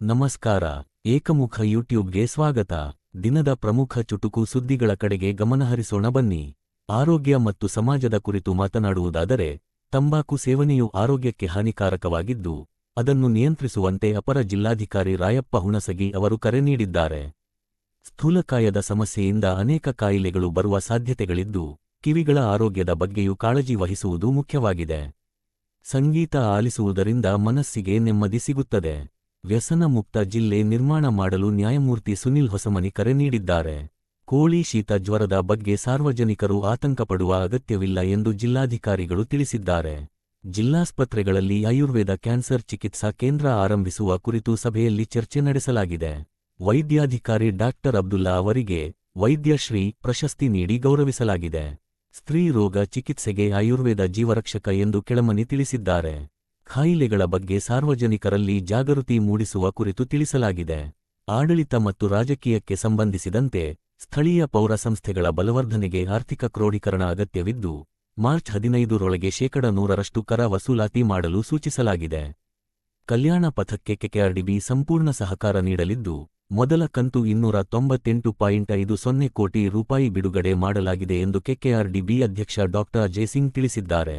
ನಮಸ್ಕಾರ, ಏಕಮುಖ ಯೂಟ್ಯೂಬ್ಗೆ ಸ್ವಾಗತ. ದಿನದ ಪ್ರಮುಖ ಚುಟುಕು ಸುದ್ದಿಗಳ ಕಡೆಗೆ ಗಮನಹರಿಸೋಣ ಬನ್ನಿ. ಆರೋಗ್ಯ ಮತ್ತು ಸಮಾಜದ ಕುರಿತು ಮಾತನಾಡುವುದಾದರೆ, ತಂಬಾಕು ಸೇವನೆಯು ಆರೋಗ್ಯಕ್ಕೆ ಹಾನಿಕಾರಕವಾಗಿದ್ದು, ಅದನ್ನು ನಿಯಂತ್ರಿಸುವಂತೆ ಅಪರ ಜಿಲ್ಲಾಧಿಕಾರಿ ರಾಯಪ್ಪ ಹುಣಸಗಿ ಅವರು ಕರೆ ನೀಡಿದ್ದಾರೆ. ಸ್ಥೂಲಕಾಯದ ಸಮಸ್ಯೆಯಿಂದ ಅನೇಕ ಕಾಯಿಲೆಗಳು ಬರುವ ಸಾಧ್ಯತೆಗಳಿದ್ದು, ಕಿವಿಗಳ ಆರೋಗ್ಯದ ಬಗ್ಗೆಯೂ ಕಾಳಜಿ ವಹಿಸುವುದು ಮುಖ್ಯವಾಗಿದೆ. ಸಂಗೀತ ಆಲಿಸುವುದರಿಂದ ಮನಸ್ಸಿಗೆ ನೆಮ್ಮದಿ ಸಿಗುತ್ತದೆ. ವ್ಯಸನ ಮುಕ್ತ ಜಿಲ್ಲೆ ನಿರ್ಮಾಣ ಮಾಡಲು ನ್ಯಾಯಮೂರ್ತಿ ಸುನಿಲ್ ಹೊಸಮನಿ ಕರೆ ನೀಡಿದ್ದಾರೆ. ಕೋಳಿ ಶೀತ ಜ್ವರದ ಬಗ್ಗೆ ಸಾರ್ವಜನಿಕರು ಆತಂಕಪಡುವ ಅಗತ್ಯವಿಲ್ಲ ಎಂದು ಜಿಲ್ಲಾಧಿಕಾರಿಗಳು ತಿಳಿಸಿದ್ದಾರೆ. ಜಿಲ್ಲಾಸ್ಪತ್ರೆಗಳಲ್ಲಿ ಆಯುರ್ವೇದ ಕ್ಯಾನ್ಸರ್ ಚಿಕಿತ್ಸಾ ಕೇಂದ್ರ ಆರಂಭಿಸುವ ಕುರಿತು ಸಭೆಯಲ್ಲಿ ಚರ್ಚೆ ನಡೆಸಲಾಗಿದೆ. ವೈದ್ಯಾಧಿಕಾರಿ ಡಾಕ್ಟರ್ ಅಬ್ದುಲ್ಲಾ ಅವರಿಗೆ ವೈದ್ಯಶ್ರೀ ಪ್ರಶಸ್ತಿ ನೀಡಿ ಗೌರವಿಸಲಾಗಿದೆ. ಸ್ತ್ರೀ ರೋಗ ಚಿಕಿತ್ಸೆಗೆ ಆಯುರ್ವೇದ ಜೀವರಕ್ಷಕ ಎಂದು ಕೆಳಮನಿ ತಿಳಿಸಿದ್ದಾರೆ. ಕಾಯಿಲೆಗಳ ಬಗ್ಗೆ ಸಾರ್ವಜನಿಕರಲ್ಲಿ ಜಾಗೃತಿ ಮೂಡಿಸುವ ಕುರಿತು ತಿಳಿಸಲಾಗಿದೆ. ಆಡಳಿತ ಮತ್ತು ರಾಜಕೀಯಕ್ಕೆ ಸಂಬಂಧಿಸಿದಂತೆ ಸ್ಥಳೀಯ ಪೌರ ಸಂಸ್ಥೆಗಳ ಬಲವರ್ಧನೆಗೆ ಆರ್ಥಿಕ ಕ್ರೋಢೀಕರಣ ಅಗತ್ಯವಿದ್ದು, ಮಾರ್ಚ್ ಹದಿನೈದರೊಳಗೆ ಶೇಕಡ ನೂರರಷ್ಟು ಕರ ವಸೂಲಾತಿ ಮಾಡಲು ಸೂಚಿಸಲಾಗಿದೆ. ಕಲ್ಯಾಣ ಪಥಕ್ಕೆ ಕೆಕೆಆರ್ಡಿಬಿ ಸಂಪೂರ್ಣ ಸಹಕಾರ ನೀಡಲಿದ್ದು, ಮೊದಲ ಕಂತು ಇನ್ನೂರ ತೊಂಬತ್ತೆಂಟು ಪಾಯಿಂಟ್ ಐದು ಸೊನ್ನೆ ಕೋಟಿ ರೂಪಾಯಿ ಬಿಡುಗಡೆ ಮಾಡಲಾಗಿದೆ ಎಂದು ಕೆಕೆಆರ್ಡಿಬಿ ಅಧ್ಯಕ್ಷ ಡಾ ಜಯಸಿಂಗ್ ತಿಳಿಸಿದ್ದಾರೆ.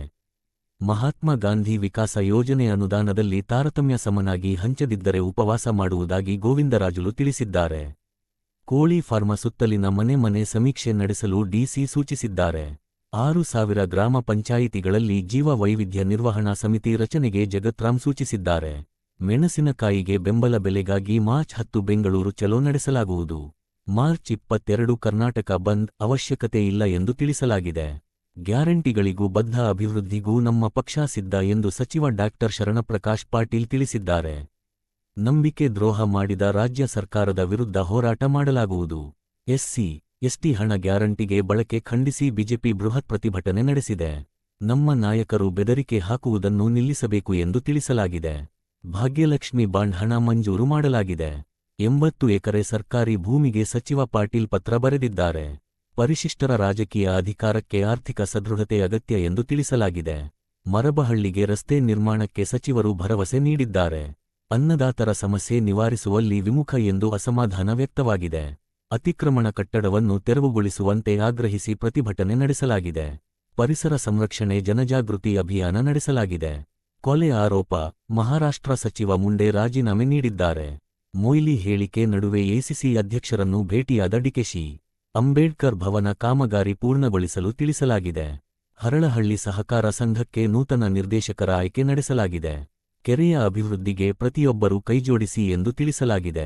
ಮಹಾತ್ಮ ಗಾಂಧಿ ವಿಕಾಸ ಯೋಜನೆ ಅನುದಾನದಲ್ಲಿ ತಾರತಮ್ಯ ಸಮನಾಗಿ ಹಂಚದಿದ್ದರೆ ಉಪವಾಸ ಮಾಡುವುದಾಗಿ ಗೋವಿಂದರಾಜುಲು ತಿಳಿಸಿದ್ದಾರೆ. ಕೋಳಿ ಫಾರ್ಮ ಸುತ್ತಲಿನ ಮನೆ ಮನೆ ಸಮೀಕ್ಷೆ ನಡೆಸಲು ಡಿಸಿ ಸೂಚಿಸಿದ್ದಾರೆ. ಆರು ಸಾವಿರ ಗ್ರಾಮ ಪಂಚಾಯಿತಿಗಳಲ್ಲಿ ಜೀವ ವೈವಿಧ್ಯ ನಿರ್ವಹಣಾ ಸಮಿತಿ ರಚನೆಗೆ ಜಗತ್ರಾಮ್ ಸೂಚಿಸಿದ್ದಾರೆ. ಮೆಣಸಿನಕಾಯಿಗೆ ಬೆಂಬಲ ಬೆಲೆಗಾಗಿ ಮಾರ್ಚ್ ಹತ್ತು ಬೆಂಗಳೂರು ಚಲೋ ನಡೆಸಲಾಗುವುದು. ಮಾರ್ಚ್ ಇಪ್ಪತ್ತೆರಡು ಕರ್ನಾಟಕ ಬಂದ್ ಅವಶ್ಯಕತೆ ಇಲ್ಲ ಎಂದು ತಿಳಿಸಲಾಗಿದೆ. ಗ್ಯಾರಂಟಿಗಳಿಗೂ ಬದ್ಧ ಅಭಿವೃದ್ಧಿಗೂ ನಮ್ಮ ಪಕ್ಷ ಸಿದ್ಧ ಎಂದು ಸಚಿವ ಡಾಕ್ಟರ್ ಶರಣಪ್ರಕಾಶ್ ಪಾಟೀಲ್ ತಿಳಿಸಿದ್ದಾರೆ. ನಂಬಿಕೆ ದ್ರೋಹ ಮಾಡಿದ ರಾಜ್ಯ ಸರ್ಕಾರದ ವಿರುದ್ಧ ಹೋರಾಟ ಮಾಡಲಾಗುವುದು. ಎಸ್ಸಿ, ಎಸ್ಟಿ ಹಣ ಗ್ಯಾರಂಟಿಗೆ ಬಳಕೆ ಖಂಡಿಸಿ ಬಿಜೆಪಿ ಬೃಹತ್ ಪ್ರತಿಭಟನೆ ನಡೆಸಿದೆ. ನಮ್ಮ ನಾಯಕರು ಬೆದರಿಕೆ ಹಾಕುವುದನ್ನು ನಿಲ್ಲಿಸಬೇಕು ಎಂದು ತಿಳಿಸಲಾಗಿದೆ. ಭಾಗ್ಯಲಕ್ಷ್ಮಿ ಬಾಂಡ್ ಹಣ ಮಂಜೂರು ಮಾಡಲಾಗಿದೆ. ಎಂಬತ್ತು ಎಕರೆ ಸರ್ಕಾರಿ ಭೂಮಿಗೆ ಸಚಿವ ಪಾಟೀಲ್ ಪತ್ರ ಬರೆದಿದ್ದಾರೆ. ಪರಿಶಿಷ್ಟರ ರಾಜಕೀಯ ಅಧಿಕಾರಕ್ಕೆ ಆರ್ಥಿಕ ಸದೃಢತೆ ಅಗತ್ಯ ಎಂದು ತಿಳಿಸಲಾಗಿದೆ. ಮರಬಹಳ್ಳಿಗೆ ರಸ್ತೆ ನಿರ್ಮಾಣಕ್ಕೆ ಸಚಿವರು ಭರವಸೆ ನೀಡಿದ್ದಾರೆ. ಅನ್ನದಾತರ ಸಮಸ್ಯೆ ನಿವಾರಿಸುವಲ್ಲಿ ವಿಮುಖ ಎಂದು ಅಸಮಾಧಾನ ವ್ಯಕ್ತವಾಗಿದೆ. ಅತಿಕ್ರಮಣ ಕಟ್ಟಡವನ್ನು ತೆರವುಗೊಳಿಸುವಂತೆ ಆಗ್ರಹಿಸಿ ಪ್ರತಿಭಟನೆ ನಡೆಸಲಾಗಿದೆ. ಪರಿಸರ ಸಂರಕ್ಷಣೆ ಜನಜಾಗೃತಿ ಅಭಿಯಾನ ನಡೆಸಲಾಗಿದೆ. ಕೊಲೆ ಆರೋಪ, ಮಹಾರಾಷ್ಟ್ರ ಸಚಿವ ಮುಂಡೆ ರಾಜೀನಾಮೆ ನೀಡಿದ್ದಾರೆ. ಮೊಯ್ಲಿ ಹೇಳಿಕೆ ನಡುವೆ ಎಸಿಸಿ ಅಧ್ಯಕ್ಷರನ್ನು ಭೇಟಿಯಾದ ಡಿಕೆಶಿ ಅಂಬೇಡ್ಕರ್ ಭವನ ಕಾಮಗಾರಿ ಪೂರ್ಣಗೊಳಿಸಲು ತಿಳಿಸಲಾಗಿದೆ. ಹರಳಹಳ್ಳಿ ಸಹಕಾರ ಸಂಘಕ್ಕೆ ನೂತನ ನಿರ್ದೇಶಕರ ಆಯ್ಕೆ ನಡೆಸಲಾಗಿದೆ. ಕೆರೆಯ ಅಭಿವೃದ್ಧಿಗೆ ಪ್ರತಿಯೊಬ್ಬರೂ ಕೈಜೋಡಿಸಿ ಎಂದು ತಿಳಿಸಲಾಗಿದೆ.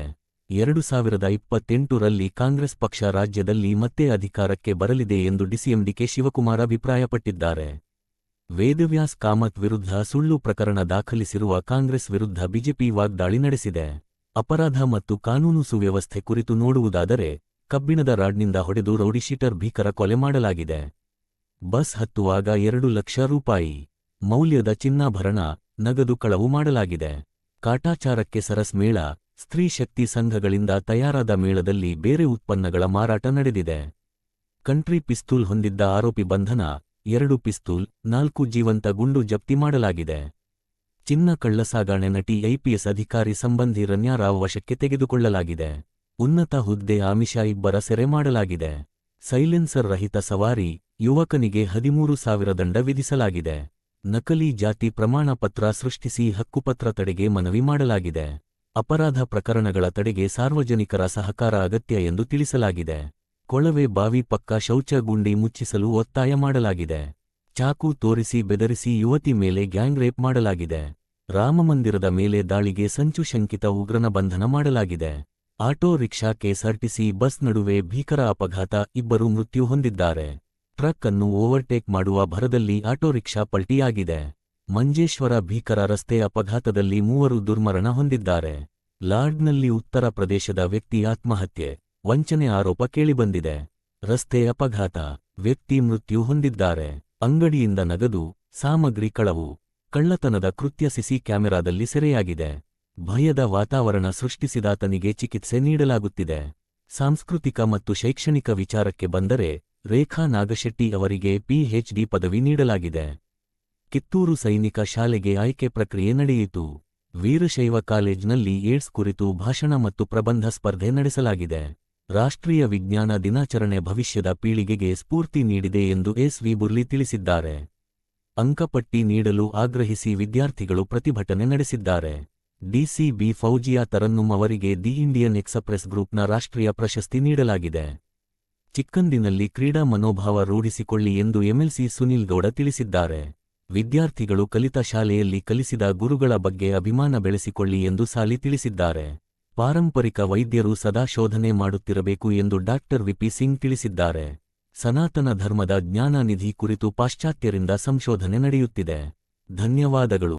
ಎರಡು ಸಾವಿರದ ಇಪ್ಪತ್ತೆಂಟರಲ್ಲಿ ಕಾಂಗ್ರೆಸ್ ಪಕ್ಷ ರಾಜ್ಯದಲ್ಲಿ ಮತ್ತೆ ಅಧಿಕಾರಕ್ಕೆ ಬರಲಿದೆ ಎಂದು ಡಿಸಿಎಂ ಡಿಕೆ ಶಿವಕುಮಾರ್ ಅಭಿಪ್ರಾಯಪಟ್ಟಿದ್ದಾರೆ. ವೇದವ್ಯಾಸ್ ಕಾಮತ್ ವಿರುದ್ಧ ಸುಳ್ಳು ಪ್ರಕರಣ ದಾಖಲಿಸಿರುವ ಕಾಂಗ್ರೆಸ್ ವಿರುದ್ಧ ಬಿಜೆಪಿ ವಾಗ್ದಾಳಿ ನಡೆಸಿದೆ. ಅಪರಾಧ ಮತ್ತು ಕಾನೂನು ಸುವ್ಯವಸ್ಥೆ ಕುರಿತು ನೋಡುವುದಾದರೆ ಕಬ್ಬಿಣದ ರಾಡ್ನಿಂದ ಹೊಡೆದು ರೌಡಿಶೀಟರ್ ಭೀಕರ ಕೊಲೆ ಮಾಡಲಾಗಿದೆ. ಬಸ್ ಹತ್ತುವಾಗ ಎರಡು ಲಕ್ಷ ರೂಪಾಯಿ. ಮೌಲ್ಯದ ಚಿನ್ನಾಭರಣ, ನಗದು ಕಳವು ಮಾಡಲಾಗಿದೆ. ಕಾಟಾಚಾರಕ್ಕೆ ಸರಸ್ ಮೇಳ, ಸ್ತ್ರೀ ಶಕ್ತಿ ಸಂಘಗಳಿಂದ ತಯಾರಾದ ಮೇಳದಲ್ಲಿ ಬೇರೆ ಉತ್ಪನ್ನಗಳ ಮಾರಾಟ ನಡೆದಿದೆ. ಕಂಟ್ರಿ ಪಿಸ್ತೂಲ್ ಹೊಂದಿದ್ದ ಆರೋಪಿ ಬಂಧನ, ಎರಡು ಪಿಸ್ತೂಲ್, ನಾಲ್ಕು ಜೀವಂತ ಗುಂಡು ಜಪ್ತಿ ಮಾಡಲಾಗಿದೆ. ಚಿನ್ನ ಕಳ್ಳಸಾಗಾಣೆ ನಟಿ ಐಪಿಎಸ್ ಅಧಿಕಾರಿ ಸಂಬಂಧಿ ರನ್ಯಾರಾವ್ ವಶಕ್ಕೆ ತೆಗೆದುಕೊಳ್ಳಲಾಗಿದೆ. ಉನ್ನತ ಹುದ್ದೆ ಆಮಿಷ ಇಬ್ಬರ ಸೆರೆ ಮಾಡಲಾಗಿದೆ. ಸೈಲೆನ್ಸರ್ ರಹಿತ ಸವಾರಿ ಯುವಕನಿಗೆ ಹದಿಮೂರು ಸಾವಿರ ದಂಡ ವಿಧಿಸಲಾಗಿದೆ. ನಕಲಿ ಜಾತಿ ಪ್ರಮಾಣ ಪತ್ರ ಸೃಷ್ಟಿಸಿ ಹಕ್ಕುಪತ್ರ ತಡೆಗೆ ಮನವಿ ಮಾಡಲಾಗಿದೆ. ಅಪರಾಧ ಪ್ರಕರಣಗಳ ತಡೆಗೆ ಸಾರ್ವಜನಿಕರ ಸಹಕಾರ ಅಗತ್ಯ ಎಂದು ತಿಳಿಸಲಾಗಿದೆ. ಕೊಳವೆ ಬಾವಿ ಪಕ್ಕ ಶೌಚ ಗುಂಡಿ ಮುಚ್ಚಿಸಲು ಒತ್ತಾಯ ಮಾಡಲಾಗಿದೆ. ಚಾಕು ತೋರಿಸಿ ಬೆದರಿಸಿ ಯುವತಿ ಮೇಲೆ ಗ್ಯಾಂಗ್ ರೇಪ್ ಮಾಡಲಾಗಿದೆ. ರಾಮಮಂದಿರದ ಮೇಲೆ ದಾಳಿಗೆ ಸಂಚು ಶಂಕಿತ ಉಗ್ರನ ಬಂಧನ ಮಾಡಲಾಗಿದೆ. ಆಟೋ ರಿಕ್ಷಾ ಕೆಎಸ್ಆರ್ಟಿಸಿ ಬಸ್ ನಡುವೆ ಭೀಕರ ಅಪಘಾತ, ಇಬ್ಬರು ಮೃತ್ಯು ಹೊಂದಿದ್ದಾರೆ. ಟ್ರಕ್ ಅನ್ನು ಓವರ್ಟೇಕ್ ಮಾಡುವ ಭರದಲ್ಲಿ ಆಟೋ ರಿಕ್ಷಾ ಪಲ್ಟಿಯಾಗಿದೆ. ಮಂಜೇಶ್ವರ ಭೀಕರ ರಸ್ತೆ ಅಪಘಾತದಲ್ಲಿ ಮೂವರು ದುರ್ಮರಣ ಹೊಂದಿದ್ದಾರೆ. ಲಾರ್ಡ್ನಲ್ಲಿ ಉತ್ತರ ಪ್ರದೇಶದ ವ್ಯಕ್ತಿ ಆತ್ಮಹತ್ಯೆ, ವಂಚನೆ ಆರೋಪ ಕೇಳಿಬಂದಿದೆ. ರಸ್ತೆ ಅಪಘಾತ, ವ್ಯಕ್ತಿ ಮೃತ್ಯು ಹೊಂದಿದ್ದಾರೆ. ಅಂಗಡಿಯಿಂದ ನಗದು, ಸಾಮಗ್ರಿ ಕಳವು, ಕಳ್ಳತನದ ಕೃತ್ಯ ಸಿಸಿ ಕ್ಯಾಮೆರಾದಲ್ಲಿ ಸೆರೆಯಾಗಿದೆ. ಭಯದ ವಾತಾವರಣ ಸೃಷ್ಟಿಸಿದಾತನಿಗೆ ಚಿಕಿತ್ಸೆ ನೀಡಲಾಗುತ್ತಿದೆ. ಸಾಂಸ್ಕೃತಿಕ ಮತ್ತು ಶೈಕ್ಷಣಿಕ ವಿಚಾರಕ್ಕೆ ಬಂದರೆ ರೇಖಾ ನಾಗಶೆಟ್ಟಿ ಅವರಿಗೆ ಪಿಎಚ್ಡಿ ಪದವಿ ನೀಡಲಾಗಿದೆ. ಕಿತ್ತೂರು ಸೈನಿಕ ಶಾಲೆಗೆ ಆಯ್ಕೆ ಪ್ರಕ್ರಿಯೆ ನಡೆಯಿತು. ವೀರಶೈವ ಕಾಲೇಜ್ನಲ್ಲಿ ಏಡ್ಸ್ ಕುರಿತು ಭಾಷಣ ಮತ್ತು ಪ್ರಬಂಧ ಸ್ಪರ್ಧೆ ನಡೆಸಲಾಗಿದೆ. ರಾಷ್ಟ್ರೀಯ ವಿಜ್ಞಾನ ದಿನಾಚರಣೆ ಭವಿಷ್ಯದ ಪೀಳಿಗೆಗೆ ಸ್ಫೂರ್ತಿ ನೀಡಿದೆ ಎಂದು ಎಸ್ ವಿ ಬುರ್ಲಿ ತಿಳಿಸಿದ್ದಾರೆ. ಅಂಕಪಟ್ಟಿ ನೀಡಲು ಆಗ್ರಹಿಸಿ ವಿದ್ಯಾರ್ಥಿಗಳು ಪ್ರತಿಭಟನೆ ನಡೆಸಿದ್ದಾರೆ. ಡಿಸಿಬಿ ಫೌಜಿಯಾ ತರನ್ನುಮ್ ಅವರಿಗೆ ದಿ ಇಂಡಿಯನ್ ಎಕ್ಸ್ಪ್ರೆಸ್ ಗ್ರೂಪ್ನ ರಾಷ್ಟ್ರೀಯ ಪ್ರಶಸ್ತಿ ನೀಡಲಾಗಿದೆ. ಚಿಕ್ಕಂದಿನಲ್ಲಿ ಕ್ರೀಡಾ ಮನೋಭಾವ ರೂಢಿಸಿಕೊಳ್ಳಿ ಎಂದು ಎಂಎಲ್ಸಿ ಸುನಿಲ್ ಗೌಡ ತಿಳಿಸಿದ್ದಾರೆ. ವಿದ್ಯಾರ್ಥಿಗಳು ಕಲಿತ ಶಾಲೆಯಲ್ಲಿ ಕಲಿಸಿದ ಗುರುಗಳ ಬಗ್ಗೆ ಅಭಿಮಾನ ಬೆಳೆಸಿಕೊಳ್ಳಿ ಎಂದು ಸಾಲಿ ತಿಳಿಸಿದ್ದಾರೆ. ಪಾರಂಪರಿಕ ವೈದ್ಯರು ಸದಾ ಶೋಧನೆ ಮಾಡುತ್ತಿರಬೇಕು ಎಂದು ಡಾಕ್ಟರ್ ವಿಪಿ ಸಿಂಗ್ ತಿಳಿಸಿದ್ದಾರೆ. ಸನಾತನ ಧರ್ಮದ ಜ್ಞಾನ ನಿಧಿ ಕುರಿತು ಪಾಶ್ಚಾತ್ಯರಿಂದ ಸಂಶೋಧನೆ ನಡೆಯುತ್ತಿದೆ. ಧನ್ಯವಾದಗಳು.